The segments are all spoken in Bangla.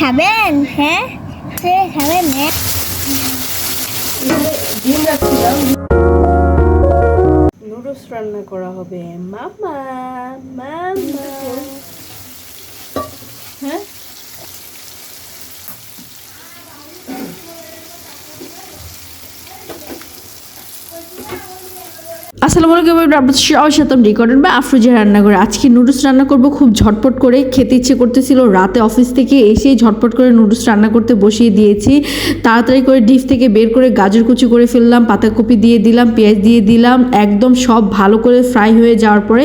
খাবেন? হ্যাঁ? সে খাবেন হ্যাঁ। নুডলস রান্না করা হবে। মামা মামা। আসসালামু আলাইকুম আমি আপনাদের সাথে আমি রেকর্ডেড বা আফরোজা রান্না করে আজকে নুডলস রান্না করব খুব ঝটপট করে, খেতে ইচ্ছে করতেছিল, রাতে অফিস থেকে এসেই ঝটপট করে নুডলস রান্না করতে বসিয়ে দিয়েছি। তাড়াতাড়ি করে ডিপ থেকে বের করে গাজর কুচি করে ফেললাম, পাতাকপি দিয়ে দিলাম, পেঁয়াজ দিয়ে দিলাম, একদম সব ভালো করে ফ্রাই হয়ে যাওয়ার পরে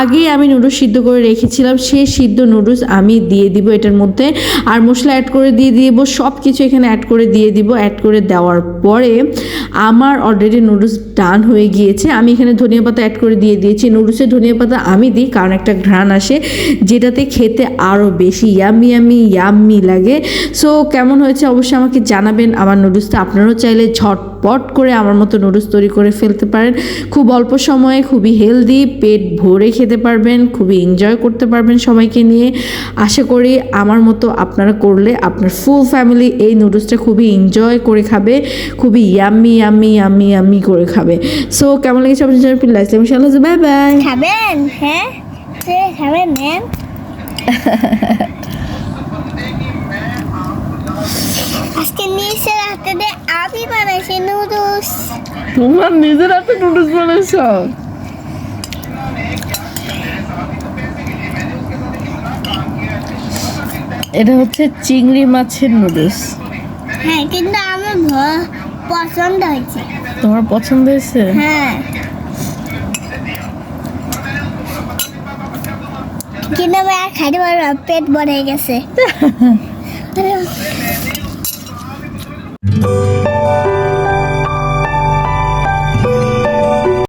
আগে আমি নুডলস সিদ্ধ করে রেখেছিলাম সেই সিদ্ধ নুডলস আমি দিয়ে দিব এটার মধ্যে। আর মশলা অ্যাড করে দিয়ে দিব সব কিছু এখানে অ্যাড করে দিয়ে দিব। অ্যাড করে দেওয়ার পরে আমার অলরেডি নুডলস ডান হয়ে গিয়েছে। আমি এখানে ধনিয়া পাতা অ্যাড করে দিয়ে দিয়েছি। নুডলসে ধনিয়া পাতা আমি দিই, কারণ একটা ঘ্রাণ আসে, যেটাতে খেতে আরও বেশি ইয়ামি ইয়ামি ইয়াম্মি লাগে। সো কেমন হয়েছে অবশ্যই আমাকে জানাবেন। আমার নুডলসটা আপনারাও চাইলে ঝটপট করে আমার মতো নুডলস তৈরি করে ফেলতে পারেন। খুব অল্প সময়ে খুবই হেলদি পেট ভরে খেতে পারবেন, খুবই এনজয় করতে পারবেন সবাইকে নিয়ে। আশা করি আমার মতো আপনারা করলে আপনার ফুল ফ্যামিলি এই নুডলসটা খুবই এনজয় করে খাবে, খুবই ইয়াম্মি ইয়াম্মি ইয়াম্মি ইয়াম্মি করে খাবে। সো কেমন লেগেছে আপনার জন্য প্লিজ লাইক ইনশাআল্লাহ বাই বাই খাবেন? হ্যাঁ? সে খাবেন হ্যাঁ আজকে নিচের হাতে দিয়ে আমি বানাইছি নুডলস। তোমার নিজের হাতে নুডলস বানাইছ? এটা হচ্ছে চিংড়ি মাছের নুডলস। হ্যাঁ কিন্তু আমার ভ- পছন্দ হয়েছে। তোমার পছন্দ হয়েছে? হ্যাঁ। কিন্তু আমি আর খাইতে পারব পেট বড় হয়ে গেছে।